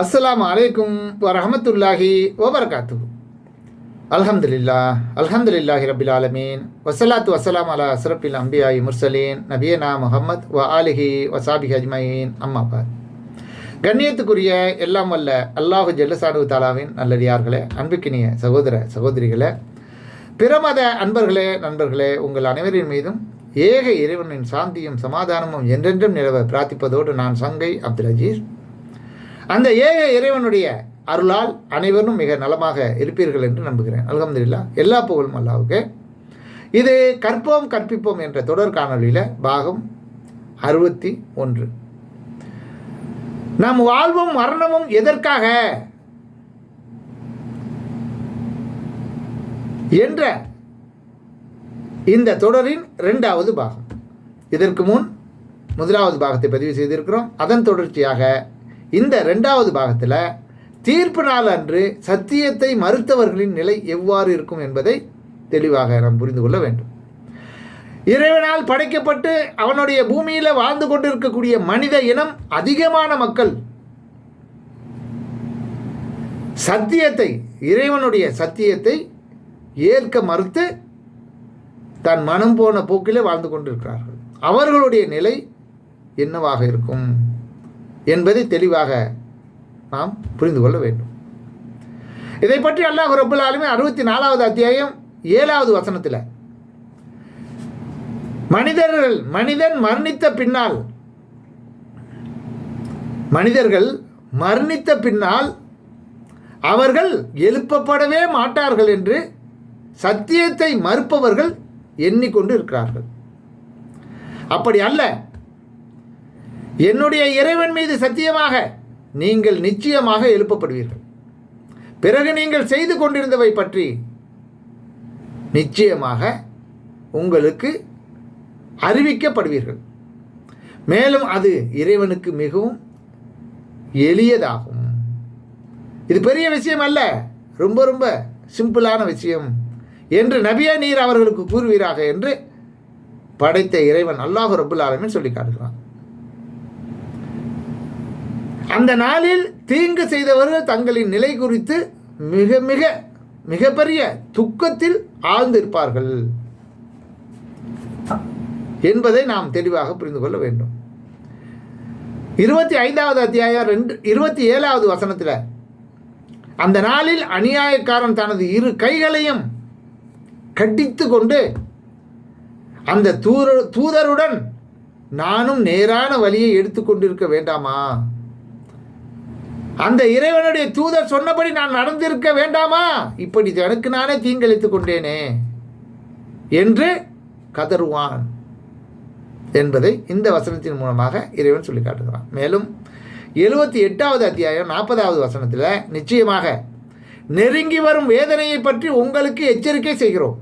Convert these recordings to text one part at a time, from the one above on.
அஸ்லாம் அலைக்கும் வரமத்துல்லாஹி ஓபர்காத்து அல்ஹம்துலில்லா அல்ஹம்துலில்லாஹி ரபில் ஆலமீன். வசலாத்து வசலாம் அலா அஸ்ரபில் அம்பியாயி முர்சலீன். நபியனா முஹம்மத் வ ஆலிஹி வசாபிஹி அஜ்மயின். அம்மாபாத் கண்ணியத்துக்குரிய எல்லாம் வல்ல அல்லாஹு ஜெல்லசானு தாலாவின் நல்லடியார்களே அன்புக்கினிய சகோதர சகோதரிகளே பிரமத அன்பர்களே நண்பர்களே உங்கள் அனைவரின் மீதும் ஏக இறைவனின் சாந்தியும் சமாதானமும் என்றென்றும் நிலவ பிரார்த்திப்பதோடு நான் சங்கை அப்துல் அஜீஸ். அந்த ஏக இறைவனுடைய அருளால் அனைவரும் மிக நலமாக இருப்பீர்கள் என்று நம்புகிறேன். அல்ஹம்துலில்லா எல்லா புகழும் அல்லாவுக்கு இது கற்போம் கற்பிப்போம் என்ற தொடர் காணொலியில் பாகம் அறுபத்தி ஒன்று. நம் வாழ்வும் மரணமும் எதற்காக? என்ற இந்த தொடரின் இரண்டாவது பாகம். இதற்கு முன் முதலாவது பாகத்தை பதிவு செய்திருக்கிறோம். அதன் தொடர்ச்சியாக இந்த ரெண்டாவது பாகத்தில் தீர்ப்பு நாள் அன்று சத்தியத்தை மறுத்தவர்களின் நிலை எவ்வாறு இருக்கும் என்பதை தெளிவாக நாம் புரிந்து கொள்ள வேண்டும். இறைவனால் படைக்கப்பட்டு அவனுடைய பூமியில் வாழ்ந்து கொண்டிருக்கக்கூடிய மனித இனம் அதிகமான மக்கள் சத்தியத்தை இறைவனுடைய சத்தியத்தை ஏற்க மறுத்து தன் மனம் போன போக்கிலே வாழ்ந்து கொண்டிருக்கிறார்கள். அவர்களுடைய நிலை என்னவாக இருக்கும்? என்பதை தெளிவாக நாம் புரிந்து கொள்ள வேண்டும். இதை பற்றி அல்லாஹ் ரபுல் அறுபத்தி நாலாவது அத்தியாயம் ஏழாவது வசனத்தில் மனிதர்கள் மனிதன் மரணித்த பின்னால் மனிதர்கள் மரணித்த பின்னால் அவர்கள் எழுப்பப்படவே மாட்டார்கள் என்று சத்தியத்தை மறுப்பவர்கள் எண்ணிக்கொண்டு இருக்கிறார்கள். அப்படி அல்ல என்னுடைய இறைவன் மீது சத்தியமாக நீங்கள் நிச்சயமாக எழுப்பப்படுவீர்கள். பிறகு நீங்கள் செய்து கொண்டிருந்தவை பற்றி நிச்சயமாக உங்களுக்கு அறிவிக்கப்படுவீர்கள். மேலும் அது இறைவனுக்கு மிகவும் எளியதாகும். இது பெரிய விஷயம் அல்ல ரொம்ப ரொம்ப சிம்பிளான விஷயம் என்று நபியா நீர் அவர்களுக்கு கூறுவீராக என்று படைத்த இறைவன் அல்லாஹு ரபுல் ஆலமின் சொல்லி காட்டுகிறான். அந்த நாளில் தீங்கு செய்தவர்கள் தங்களின் நிலை குறித்து மிக மிக மிகப்பெரிய துக்கத்தில் ஆழ்ந்திருப்பார்கள் என்பதை நாம் தெளிவாக புரிந்து கொள்ள வேண்டும். இருபத்தி ஐந்தாவது அத்தியாயம் ரெண்டு இருபத்தி ஏழாவது வசனத்தில் அந்த நாளில் அநியாயக்காரன் தனது இரு கைகளையும் கட்டித்து கொண்டு அந்த தூர தூதருடன் நானும் நேரான வழியை எடுத்துக்கொண்டிருக்க வேண்டாமா? அந்த இறைவனுடைய தூதர் சொன்னபடி நான் நடந்திருக்க வேண்டாமா? இப்படி எனக்கு நானே தீங்கழித்து கொண்டேனே என்று கதறுவான் என்பதை இந்த வசனத்தின் மூலமாக இறைவன் சொல்லி காட்டுகிறான். மேலும் எழுபத்தி எட்டாவது அத்தியாயம் நாற்பதாவது வசனத்தில் நிச்சயமாக நெருங்கி வரும் வேதனையை பற்றி உங்களுக்கு எச்சரிக்கை செய்கிறோம்.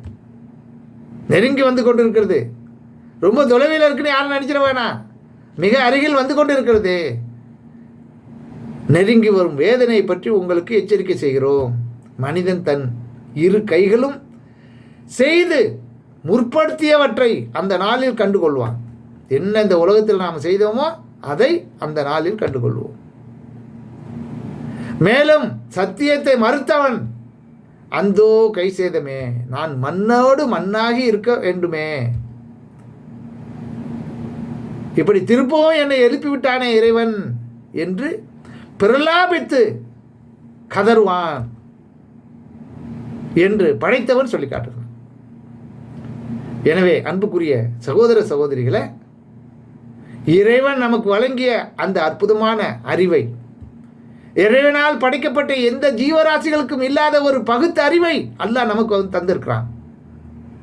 நெருங்கி வந்து கொண்டிருக்கிறது. ரொம்ப தொலைவில் இருக்குன்னு யாரும் நினச்சிட வேணாம். மிக அருகில் வந்து கொண்டு இருக்கிறது நெருங்கி வரும் வேதனையை பற்றி உங்களுக்கு எச்சரிக்கை செய்கிறோம். மனிதன் தன் இரு கைகளும் செய்து முற்படுத்தியவற்றை அந்த நாளில் கண்டுகொள்வான். என்ன இந்த உலகத்தில் நாம் செய்தோமோ அதை அந்த நாளில் கண்டுகொள்வோம். மேலும் சத்தியத்தை மறுத்தவன் அந்தோ கை சேதமே நான் மண்ணோடு மண்ணாகி இருக்க வேண்டுமே. இப்படி திருப்பவும் என்னை எழுப்பிவிட்டானே இறைவன் என்று பிரலாபித்து கதறுவான் என்று படைத்தவன் சொல்லி காட்டுகிறான் எனவே அன்புக்குரிய சகோதர சகோதரிகளை இறைவன் நமக்கு வழங்கிய அந்த அற்புதமான அறிவை இறைவனால் படைக்கப்பட்ட எந்த ஜீவராசிகளுக்கும் இல்லாத ஒரு பகுத்து அறிவை அல்லாஹ் நமக்கு வந்து தந்திருக்கிறான்.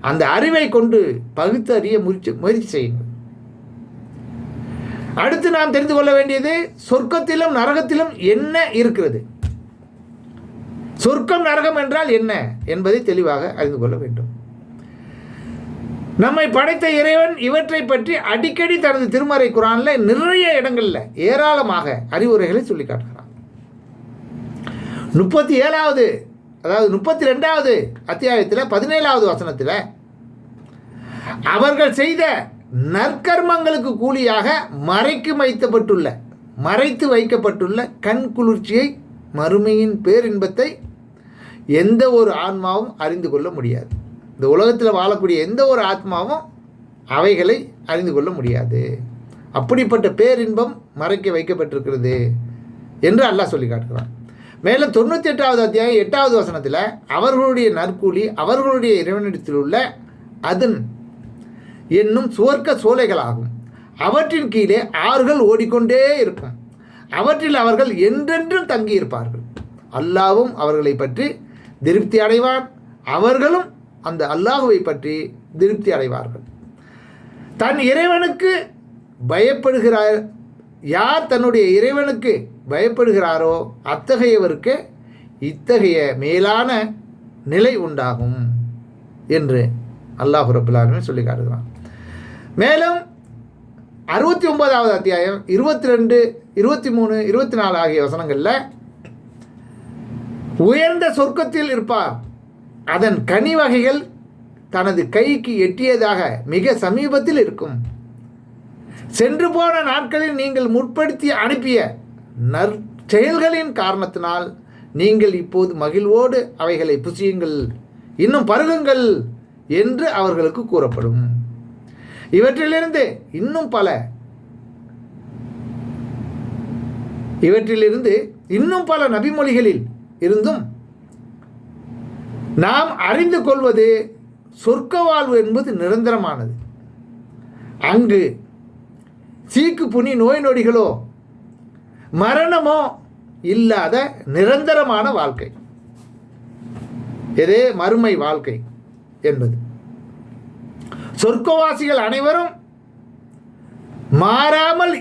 அந்த அறிவை கொண்டு பகுத்து அறிய முயற்சி முயற்சி செய்யுங்கள். அடுத்து நாம் தெரிந்து கொள்ள வேண்டியது சொர்க்கத்திலும் நரகத்திலும் என்ன இருக்கிறது? சொர்க்கம் நரகம் என்றால் என்ன என்பதை தெளிவாக அறிந்து கொள்ள வேண்டும். நம்மை படைத்த இறைவன் இவற்றை பற்றி அடிக்கடி தனது திருமறை குரானில் நிறைய இடங்களில் ஏராளமாக அறிவுரைகளை சொல்லி காட்டுகிறான். முப்பத்தி ஏழாவது அதாவது முப்பத்தி ரெண்டாவது அத்தியாயத்தில் பதினேழாவது வசனத்தில் அவர்கள் செய்த நற்கர்மங்களுக்கு கூலியாக மறைக்கு வைக்கப்பட்டுள்ள மறைத்து வைக்கப்பட்டுள்ள கண் குளிர்ச்சியை மறுமையின் பேரின்பத்தை எந்த ஒரு ஆன்மாவும் அறிந்து கொள்ள முடியாது. இந்த உலகத்தில் வாழக்கூடிய எந்த ஒரு ஆத்மாவும் அவைகளை அறிந்து கொள்ள முடியாது. அப்படிப்பட்ட பேரின்பம் மறைக்க வைக்கப்பட்டிருக்கிறது என்று அல்லாஹ் சொல்லி காட்டுகிறான். மேலும் தொண்ணூற்றி எட்டாவது அத்தியாயம் எட்டாவது வசனத்தில் அவர்களுடைய நற்கூலி அவர்களுடைய இறைவனிடத்தில் உள்ள அதன் என்னும் சுவர்க்க சோலைகளாகும். அவற்றின் கீழே ஆறுகள் ஓடிக்கொண்டே இருக்கும் அவற்றில் அவர்கள் என்றென்றும் தங்கியிருப்பார்கள். அல்லாவும் அவர்களை பற்றி திருப்தி அடைவான். அவர்களும் அந்த அல்லாஹுவை பற்றி திருப்தி அடைவார்கள். தன் இறைவனுக்கு பயப்படுகிறார். யார் தன்னுடைய இறைவனுக்கு பயப்படுகிறாரோ அத்தகையவருக்கு இத்தகைய மேலான நிலை உண்டாகும் என்று அல்லாஹு ரபுல்லாலுமே சொல்லி காட்டுகிறான் மேலும் அறுபத்தி ஒன்பதாவது அத்தியாயம் இருபத்தி ரெண்டு இருபத்தி மூணு இருபத்தி நாலு ஆகிய வசனங்களில் உயர்ந்த சொர்க்கத்தில் இருப்பார். அதன் கனி வகைகள் தனது கைக்கு எட்டியதாக மிக சமீபத்தில் இருக்கும். சென்று போன நாட்களில் நீங்கள் முற்படுத்தி அனுப்பிய நற்செயல்களின் காரணத்தினால் நீங்கள் இப்போது மகிழ்வோடு அவைகளை புசியுங்கள். இன்னும் பருகுங்கள் என்று அவர்களுக்கு கூறப்படும். இவற்றிலிருந்து இன்னும் பல. இவற்றிலிருந்து இன்னும் பல நபிமொழிகளில் இருந்தும் நாம் அறிந்து கொள்வது சொர்க்க வாழ்வு என்பது நிரந்தரமானது. அங்கு சீக்கு புனி நோய் நொடிகளோ மரணமோ இல்லாத நிரந்தரமான வாழ்க்கை. எதே மறுமை வாழ்க்கை என்பது. சொர்க்கவாசிகள் அனைவரும் மாறாமல்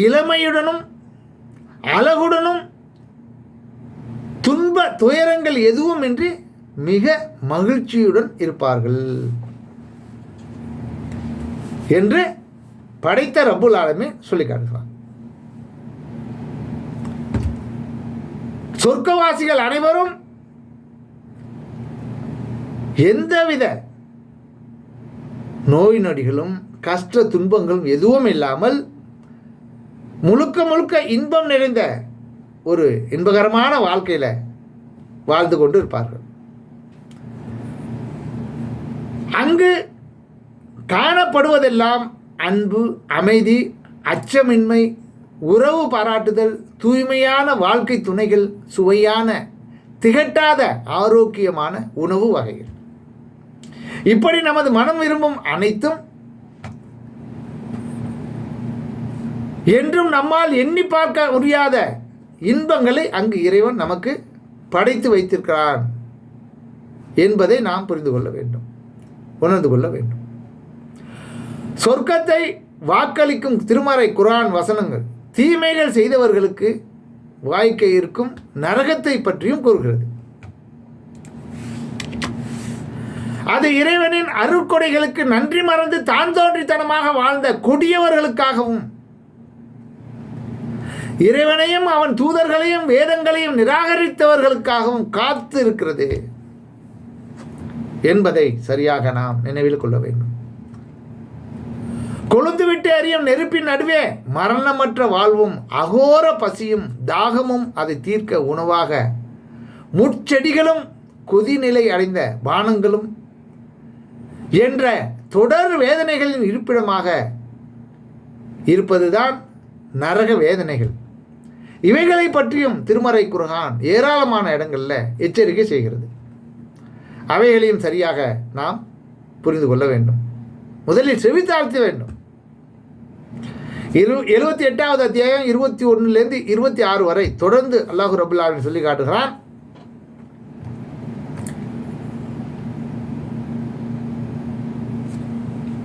இளமையுடனும் அழகுடனும் துன்ப துயரங்கள் எதுவும் இன்றி மிக மகிழ்ச்சியுடன் இருப்பார்கள் என்று படைத்த ரபுல் ஆலமே சொல்லி காட்டுகிறான் சொர்க்கவாசிகள் அனைவரும் எந்தவித நோய் நொடிகளும் கஷ்ட துன்பங்களும் எதுவும் இல்லாமல் முழுக்க முழுக்க இன்பம் நிறைந்த ஒரு இன்பகரமான வாழ்க்கையில் வாழ்ந்து கொண்டு இருப்பார்கள். அங்கு காணப்படுவதெல்லாம் அன்பு அமைதி அச்சமின்மை உறவு பாராட்டுதல் தூய்மையான வாழ்க்கை துணைகள் சுவையான திகட்டாத ஆரோக்கியமான உணவு வகைகள். இப்படி நமது மனம் விரும்பும் அனைத்தும் என்றும் நம்மால் எண்ணி பார்க்க முடியாத இன்பங்களை அங்கு இறைவன் நமக்கு படைத்து வைத்திருக்கிறான் என்பதை நாம் புரிந்து கொள்ள வேண்டும் உணர்ந்து கொள்ள வேண்டும். சொர்க்கத்தை வாக்களிக்கும் திருமறை குரான் வசனங்கள் தீமைகள் செய்தவர்களுக்கு வாய்க்க இருக்கும் நரகத்தை பற்றியும் கூறுகிறது. அது இறைவனின் அருட்கொடைகளுக்கு நன்றி மறந்து தான் தோன்றித்தனமாக வாழ்ந்த கொடியவர்களுக்காகவும் இறைவனையும் அவன் தூதர்களையும் வேதங்களையும் நிராகரித்தவர்களுக்காகவும் காத்து இருக்கிறது என்பதை சரியாக நாம் நினைவில் கொள்ள வேண்டும். கொழுந்து விட்டு அறியும் நெருப்பின் நடுவே மரணமற்ற வாழ்வும் அகோர பசியும் தாகமும் அதை தீர்க்க உணவாக முட்செடிகளும் கொதிநிலை அடைந்த பானங்களும் என்ற தொடர் வேதனைகளின் இருப்பிடமாக இருப்பதுதான் நரக வேதனைகள். இவைகளை பற்றியும் திருமறை குருகான் ஏராளமான இடங்களில் எச்சரிக்கை செய்கிறது. அவைகளையும் சரியாக நாம் புரிந்து கொள்ள வேண்டும். முதலில் செவித்தாழ்த்த வேண்டும். இரு எழுபத்தி எட்டாவது அத்தியாயம் இருபத்தி ஒன்றுலேருந்து இருபத்தி ஆறு வரை தொடர்ந்து அல்லாஹு ரபுல்லாவின் சொல்லி காட்டுகிறான்.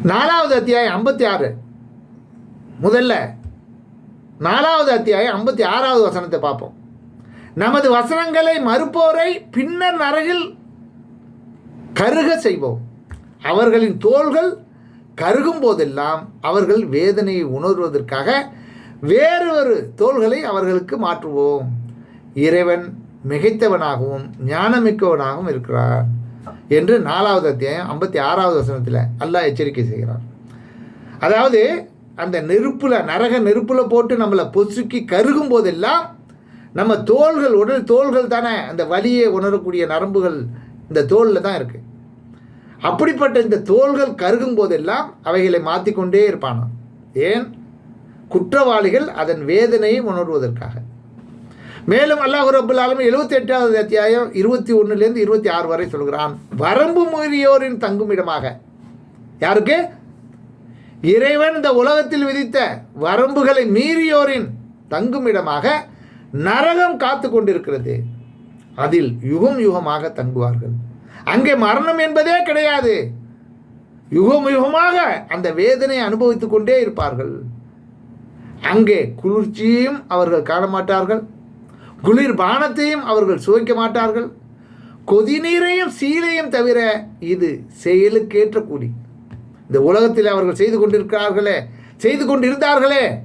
நாலாவது அத்தியாயம் ஐம்பத்தி ஆறு. முதல்ல நாலாவது அத்தியாயம் ஐம்பத்தி ஆறாவது வசனத்தை பார்ப்போம். நமது வசனங்களை மறுப்போரை பின்னர் நரகில் கருக செய்வோம். அவர்களின் தோள்கள் கருகும் போதெல்லாம் அவர்கள் வேதனையை உணர்வதற்காக வேறு ஒரு தோள்களை அவர்களுக்கு மாற்றுவோம். இறைவன் மிகைத்தவனாகவும் ஞானமிக்கவனாகவும் இருக்கிறார். என்று நாலாவது அத்தியாயம் ஐம்பத்தி ஆறாவது வசனத்தில் அல்லாஹ் எச்சரிக்கை செய்கிறார். அதாவது அந்த நெருப்பில் நரக நெருப்பில் போட்டு நம்மளை பொசுக்கி கருகும் போதெல்லாம் நம்ம தோள்கள் உடல் தோள்கள் தானே அந்த வலியை உணரக்கூடிய நரம்புகள் இந்த தோலில் தான் இருக்குது அப்படிப்பட்ட இந்த தோள்கள் கருகும் போதெல்லாம் அவைகளை மாற்றிக்கொண்டே இருப்பானோ ஏன்? குற்றவாளிகள் அதன் வேதனையை உணர்வதற்காக. மேலும் அல்லாஹ் ரபுல் ஆலமி எழுபத்தி எட்டாவது அத்தியாயம் இருபத்தி ஒன்றுலேருந்து இருபத்தி ஆறு வரை சொல்கிறான். வரம்பு மீறியோரின் தங்குமிடமாக யாருக்கு? இறைவன் இந்த உலகத்தில் விதித்த வரம்புகளை மீறியோரின் தங்குமிடமாக நரகம் காத்து கொண்டிருக்கிறது. அதில் யுகம் யுகமாக தங்குவார்கள். அங்கே மரணம் என்பதே கிடையாது. யுகம் யுகமாக அந்த வேதனை அனுபவித்துக் கொண்டே இருப்பார்கள். அங்கே குளிர்ச்சியும் அவர்கள் காண மாட்டார்கள். குளிர் பானத்தையும் அவர்கள் சுவைக்க மாட்டார்கள். கொதிநீரையும் சீலையும் தவிர இது செயலுக்கேற்றக்கூடி இந்த உலகத்தில் அவர்கள் செய்து கொண்டிருக்கிறார்களே செய்து கொண்டிருந்தார்களே.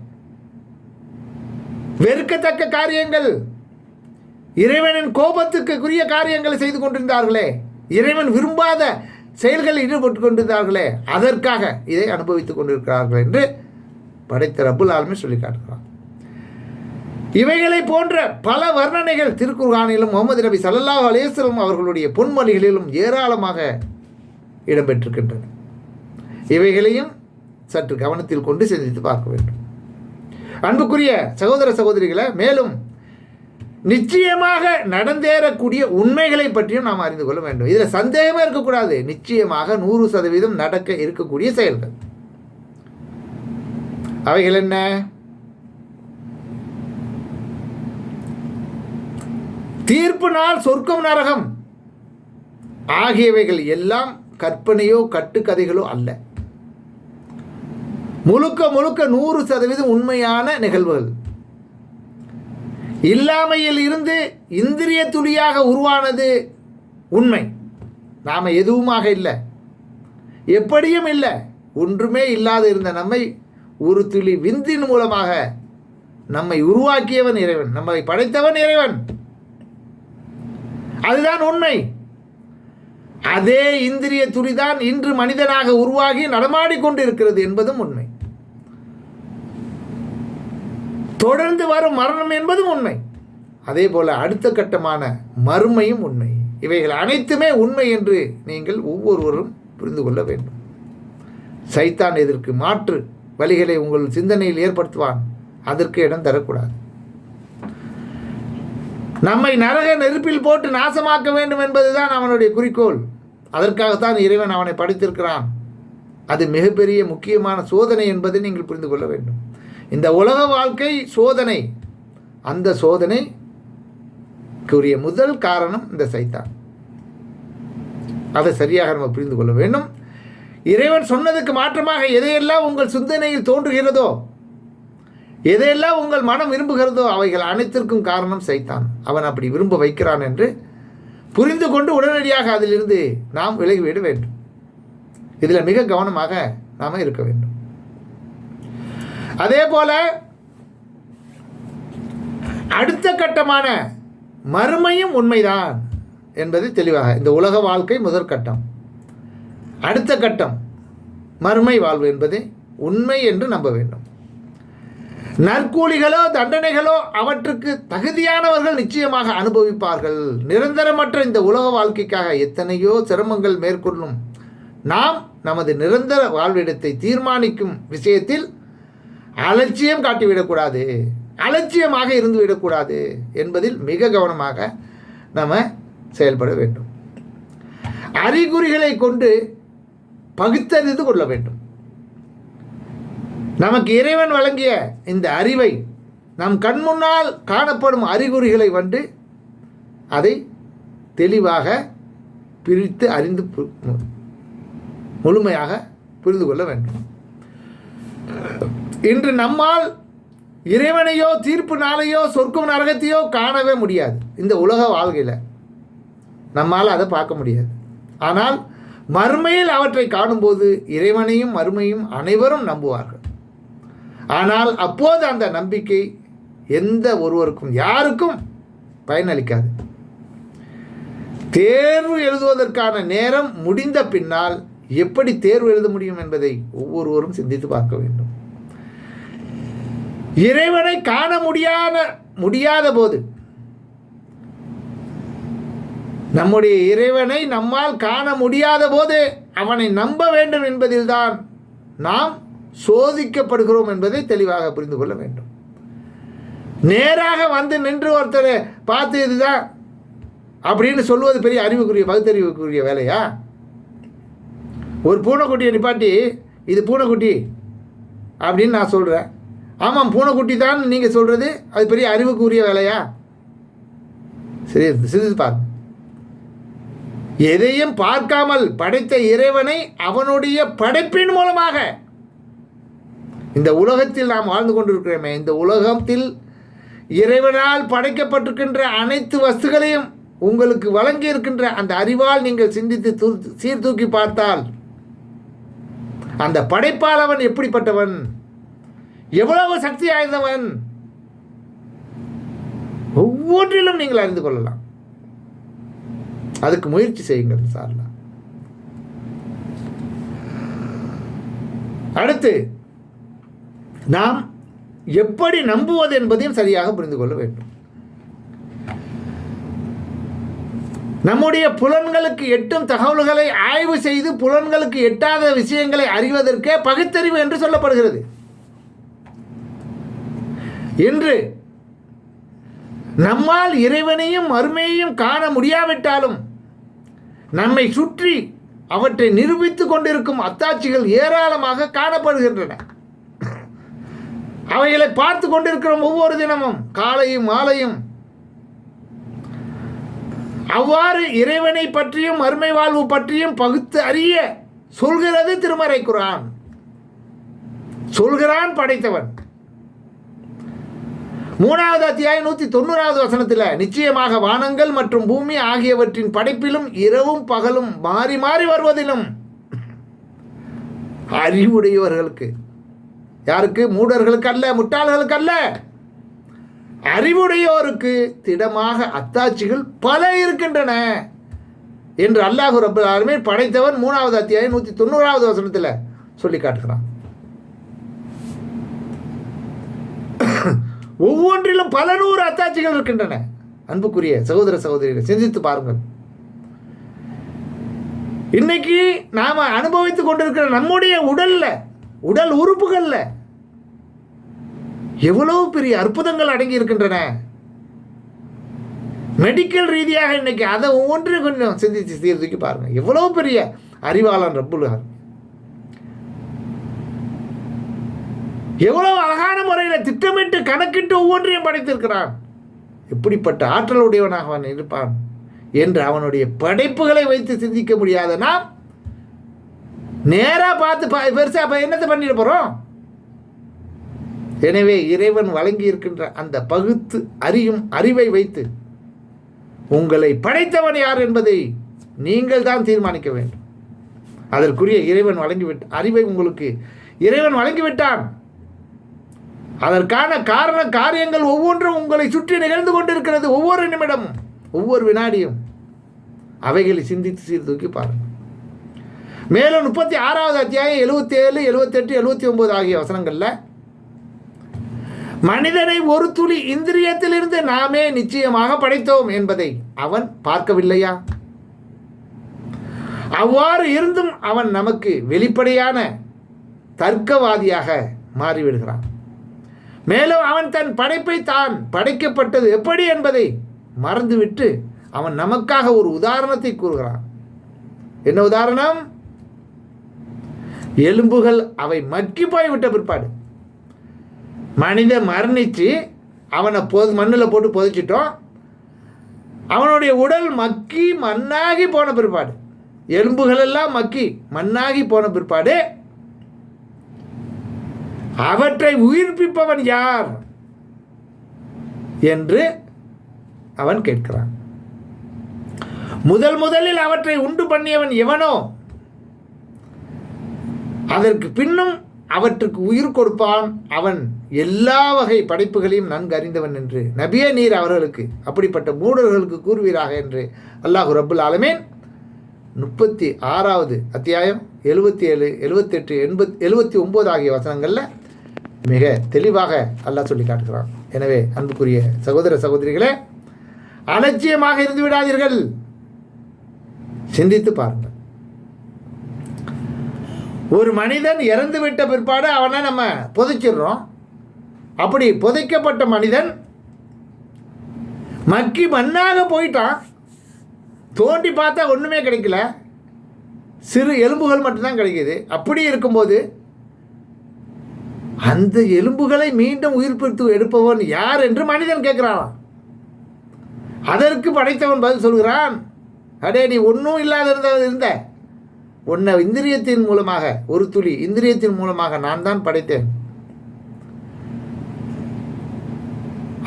வெறுக்கத்தக்க காரியங்கள். இறைவனின் கோபத்துக்குரிய காரியங்களை செய்து கொண்டிருந்தார்களே. இறைவன் விரும்பாத செயல்களில் ஈடுபட்டு கொண்டிருந்தார்களே. அதற்காக இதை அனுபவித்துக் கொண்டிருக்கிறார்கள் என்று படைத்த ரபுல் ஆலமே சொல்லி காட்டுகிறார். இவைகளை போன்ற பல வர்ணனைகள் திருக்குர்கானிலும் முகமது நபி சல்லாஹ் அலேஸ்லம் அவர்களுடைய பொன்மொழிகளிலும் ஏராளமாக இடம்பெற்றிருக்கின்றன. இவைகளையும் சற்று கவனத்தில் கொண்டு சிந்தித்து பார்க்க வேண்டும். அன்புக்குரிய சகோதர சகோதரிகளை மேலும் நிச்சயமாக நடந்தேறக்கூடிய உண்மைகளை பற்றியும் நாம் அறிந்து கொள்ள வேண்டும். இதில் சந்தேகமே இருக்கக்கூடாது. நிச்சயமாக நூறு சதவீதம் நடக்க இருக்கக்கூடிய செயல்கள். அவைகள் என்ன? தீர்ப்பு நாள் சொர்க்கம் நரகம். ஆகியவைகள் எல்லாம் கற்பனையோ கட்டுக்கதைகளோ அல்ல. முழுக்க முழுக்க நூறு சதவீதம் உண்மையான நிகழ்வுகள். இல்லாமையில் இருந்து இந்திரிய துளியாக உருவானது உண்மை. நாம் எதுவுமாக இல்லை. எப்படியும் இல்லை. ஒன்றுமே இல்லாது இருந்த நம்மை ஒரு துளி விந்தின் மூலமாக நம்மை உருவாக்கியவன் இறைவன். நம்மை படைத்தவன் இறைவன். அதுதான் உண்மை. அதே இந்திரிய துரிதான் இன்று மனிதனாக உருவாகி நடமாடிக்கொண்டிருக்கிறது என்பதும் உண்மை. தொடர்ந்து வரும் மரணம் என்பதும் உண்மை. அதே போல அடுத்த கட்டமான மறுமையும் உண்மை. இவைகள் அனைத்துமே உண்மை என்று நீங்கள் ஒவ்வொருவரும் புரிந்து கொள்ள வேண்டும். சைத்தான் இதற்கு மாற்று வழிகளை உங்கள் சிந்தனையில் ஏற்படுத்துவான். அதற்கு இடம் தரக்கூடாது. நம்மை நரக நெருப்பில் போட்டு நாசமாக்க வேண்டும் என்பதுதான் அவனுடைய குறிக்கோள். அதற்காகத்தான் இறைவன் அவனை படைத்திருக்கிறான். அது மிகப்பெரிய முக்கியமான சோதனை என்பதை நீங்கள் புரிந்து கொள்ள வேண்டும். இந்த உலக வாழ்க்கை சோதனை. அந்த சோதனைக்குரிய முதல் காரணம் இந்த சைத்தான். அதை சரியாக நம்ம புரிந்து கொள்ள வேண்டும். இறைவன் சொன்னதுக்கு மாற்றமாக எதையெல்லாம் உங்கள் சிந்தனையில் தோன்றுகிறதோ எதையெல்லாம் உங்கள் மனம் விரும்புகிறதோ அவைகள் அனைத்திற்கும் காரணம் சைத்தான். அவன் அப்படி விரும்ப வைக்கிறான் என்று புரிந்து கொண்டு உடனடியாக அதிலிருந்து நாம் விலகிவிட வேண்டும். இதில் மிக கவனமாக நாம் இருக்க வேண்டும். அதே போல அடுத்த கட்டமான மறுமையும் உண்மைதான் என்பது தெளிவாக இந்த உலக வாழ்க்கை முதற்கட்டம் அடுத்த கட்டம் மறுமை வாழ்வு என்பது உண்மை என்று நம்ப வேண்டும். நற்கூலிகளோ தண்டனைகளோ அவற்றுக்கு தகுதியானவர்கள் நிச்சயமாக அனுபவிப்பார்கள். நிரந்தரமற்ற இந்த உலக வாழ்க்கைக்காக எத்தனையோ சிரமங்கள் மேற்கொள்ளும். நாம் நமது நிரந்தர வாழ்விடத்தை தீர்மானிக்கும் விஷயத்தில் அலட்சியம் காட்டிவிடக்கூடாது. அலட்சியமாக இருந்து விடக்கூடாது என்பதில் மிக கவனமாக நம்ம செயல்பட வேண்டும். அறிகுறிகளை கொண்டு பகுத்தறிந்து கொள்ள வேண்டும். நமக்கு இறைவன் வழங்கிய இந்த அறிவை நம் கண் முன்னால் காணப்படும் அறிகுறிகளை வந்து அதை தெளிவாக பிரித்து அறிந்து முழுமையாக புரிந்து கொள்ள வேண்டும். இன்று நம்மால் இறைவனையோ தீர்ப்பு நாளையோ சொர்க்கம் நரகத்தையோ காணவே முடியாது. இந்த உலக வாழ்க்கையில் நம்மால் அதை பார்க்க முடியாது. ஆனால் மறுமையில் அவற்றை காணும்போது இறைவனையும் மறுமையும் அனைவரும் நம்புவார்கள். ஆனால் அப்போது அந்த நம்பிக்கை எந்த ஒருவருக்கும் யாருக்கும் பயனளிக்காது. தேர்வு எழுதுவதற்கான நேரம் முடிந்த பின்னால் எப்படி தேர்வு எழுத முடியும் என்பதை ஒவ்வொருவரும் சிந்தித்து பார்க்க வேண்டும். இறைவனை காண முடியாத முடியாத போது நம்முடைய இறைவனை நம்மால் காண முடியாத போது அவனை நம்ப வேண்டும் என்பதில்தான் நாம் சோதிக்கப்படுகிறோம் என்பதை தெளிவாக புரிந்து கொள்ள வேண்டும். நேராக வந்து நின்று ஒருத்தரை பார்த்து இதுதான் அப்படின்னு சொல்வது பெரிய அறிவுக்குரிய பகுத்தறிவுக்குரிய வேலையா? ஒரு பூனைக்குட்டியை நிப்பாட்டி இது பூனைக்குட்டி அப்படின்னு நான் சொல்கிறேன் ஆமாம் பூனைக்குட்டி தான் நீங்கள் சொல்கிறது அது பெரிய அறிவுக்குரிய வேலையா? சரி சிறிது பாருங்க. எதையும் பார்க்காமல் படைத்த இறைவனை அவனுடைய படைப்பின் மூலமாக இந்த உலகத்தில் நாம் வாழ்ந்து கொண்டிருக்கிறோமே இந்த உலகத்தில் இறைவனால் படைக்கப்பட்டிருக்கின்ற அனைத்து வஸ்துகளையும் உங்களுக்கு வழங்கி இருக்கின்ற அந்த அறிவால் நீங்கள் சிந்தித்து தூ சீர்தூக்கி பார்த்தால் அந்த படைப்பாளவன் எப்படிப்பட்டவன்? எவ்வளவு சக்தி ஆய்ந்தவன்? ஒவ்வொன்றிலும் நீங்கள் அறிந்து கொள்ளலாம். அதுக்கு முயற்சி செய்யுங்கள் சார்லாம் அடுத்து நாம் எப்படி நம்புவது என்பதையும் சரியாக புரிந்து கொள்ள வேண்டும். நம்முடைய புலன்களுக்கு எட்டும் தகவல்களை ஆய்வு செய்து புலன்களுக்கு எட்டாத விஷயங்களை அறிவதற்கே பகுத்தறிவு என்று சொல்லப்படுகிறது. இன்று நம்மால் இறைவனையும் மறுமையையும் காண முடியாவிட்டாலும் நம்மை சுற்றி அவற்றை நிரூபித்துக் கொண்டிருக்கும் அத்தாட்சிகள் ஏராளமாக காணப்படுகின்றன. அவைகளை பார்த்து கொண்டிருக்கிறோம் ஒவ்வொரு தினமும் காலையும் மாலையும். அவ்வாறு இறைவனை பற்றியும் மறுமை வாழ்வு பற்றியும் பகுத்து அறிய சொல்கிறது திருமறை குரான். சொல்கிறான் படைத்தவன். மூணாவது அத்தியாயம் நூற்றி தொண்ணூறாவது வசனத்தில் நிச்சயமாக வானங்கள் மற்றும் பூமி ஆகியவற்றின் படைப்பிலும் இரவும் பகலும் மாறி மாறி வருவதிலும் அறிவுடையவர்களுக்கு யாருக்கு? மூடர்களுக்கு அல்ல முட்டாள்களுக்கு அல்ல அறிவுடையோருக்கு திடமாக அத்தாட்சிகள் பல இருக்கின்றன என்று அல்லாஹு ரபுல் ஆலமே படைத்தவன் மூணாவது அத்தியாயம் நூற்றி தொண்ணூறாவது வசனத்தில் சொல்லி காட்டுகிறான். ஒவ்வொன்றிலும் பல நூறு அத்தாட்சிகள் இருக்கின்றன. அன்புக்குரிய சகோதர சகோதரிகளை சிந்தித்து பாருங்கள். இன்னைக்கு நாம் அனுபவித்துக் கொண்டிருக்கிற நம்முடைய உடல்ல உடல் உறுப்புகளில் எவ்வளவு பெரிய அற்புதங்கள் அடங்கி இருக்கின்றன மெடிக்கல் ரீதியாக இன்னைக்கு அதை ஒவ்வொன்றையும் கொஞ்சம் சிந்திச்சு சீர்தூக்கி பாருங்க. எவ்வளவு பெரிய அறிவாளன் ரப்புல் எவ்வளவு அழகான முறையில் திட்டமிட்டு கணக்கிட்டு ஒவ்வொன்றையும் படைத்திருக்கிறான். எப்படிப்பட்ட ஆற்றல் உடையவனாக அவன் இருப்பான் என்று அவனுடைய படைப்புகளை வைத்து சிந்திக்க முடியாத நாம் நேராக பார்த்து பா பெருசாக அப்போ என்னத்தை பண்ணிட போகிறோம் எனவே இறைவன் வழங்கி இருக்கின்ற அந்த பகுத்து அறியும் அறிவை வைத்து உங்களை படைத்தவன் யார் என்பதை நீங்கள் தான் தீர்மானிக்க வேண்டும். அதற்குரிய இறைவன் வழங்கிவிட்ட அறிவை உங்களுக்கு இறைவன் வழங்கிவிட்டான். அதற்கான காரண காரியங்கள் ஒவ்வொன்றும் உங்களை சுற்றி நிகழ்ந்து கொண்டிருக்கிறது ஒவ்வொரு நிமிடமும் ஒவ்வொரு வினாடியும். அவைகளை சிந்தித்து சீர்தூக்கி பாருங்கள். மேலும் முப்பத்தி ஆறாவது அத்தியாயம் எழுபத்தி ஏழு எழுபத்தெட்டு எழுபத்தி ஒம்பது ஆகிய வசனங்களில் மனிதனை ஒரு துளி இந்திரியத்திலிருந்து நாமே நிச்சயமாக படைத்தோம் என்பதை அவன் பார்க்கவில்லையா? அவ்வாறு இருந்தும் அவன் நமக்கு வெளிப்படையான தர்க்கவாதியாக மாறிவிடுகிறான். மேலும் அவன் தன் படைப்பை தான் படைக்கப்பட்டது எப்படி என்பதை மறந்துவிட்டு அவன் நமக்காக ஒரு உதாரணத்தை கூறுகிறான். என்ன உதாரணம்? எலும்புகள் அவை மக்கி போய்விட்ட பிற்பாடு. மனித மரணித்து அவனை பொது மண்ணில் போட்டு புதைச்சிட்டோம். அவனுடைய உடல் மக்கி மண்ணாகி போன பிற்பாடு. எலும்புகளெல்லாம் மக்கி மண்ணாகி போன பிற்பாடு அவற்றை உயிர்ப்பிப்பவன் யார் என்று அவன் கேட்கிறான். முதல் முதலில் அவற்றை உண்டு பண்ணியவன் எவனோ? அதற்கு பின்னும் அவற்றுக்கு உயிர் கொடுப்பான் அவன் எல்லா வகை படைப்புகளையும் நன்கு அறிந்தவன் என்று. நபிய நீர் அவர்களுக்கு அப்படிப்பட்ட மூடர்களுக்கு கூறுவீராக என்று. அல்லாஹு ரபுல் ஆலமேன் முப்பத்தி ஆறாவது அத்தியாயம் எழுபத்தி ஏழு எழுபத்தெட்டு எண்பத் எழுபத்தி ஒம்பது ஆகிய வசனங்களில் மிக தெளிவாக அல்லாஹ் சொல்லி காட்டுகிறான். எனவே அன்புக்குரிய சகோதர சகோதரிகளே அலட்சியமாக இருந்து விடாதீர்கள். சிந்தித்து பாருங்கள். ஒரு மனிதன் இறந்து விட்ட பிற்பாடு அவனை நம்ம புதைச்சிடுறோம். அப்படி புதைக்கப்பட்ட மனிதன் மக்கி மண்ணாக போயிட்டான். தோண்டி பார்த்தா ஒன்றுமே கிடைக்கல. சிறு எலும்புகள் மட்டும்தான் கிடைக்கிது. அப்படி இருக்கும்போது அந்த எலும்புகளை மீண்டும் உயிர்ப்பித்து எடுப்பவன் யார் என்று மனிதன் கேட்குறான். அதற்கு படைத்தவன் பதில் சொல்கிறான். அடே நீ ஒன்றும் இல்லாத இருந்த இருந்த. உன்னை இந்திரியத்தின் மூலமாக ஒரு துளி இந்திரியத்தின் மூலமாக நான் தான் படைத்தேன்.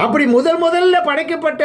அப்படி முதல் முதல்ல படைக்கப்பட்ட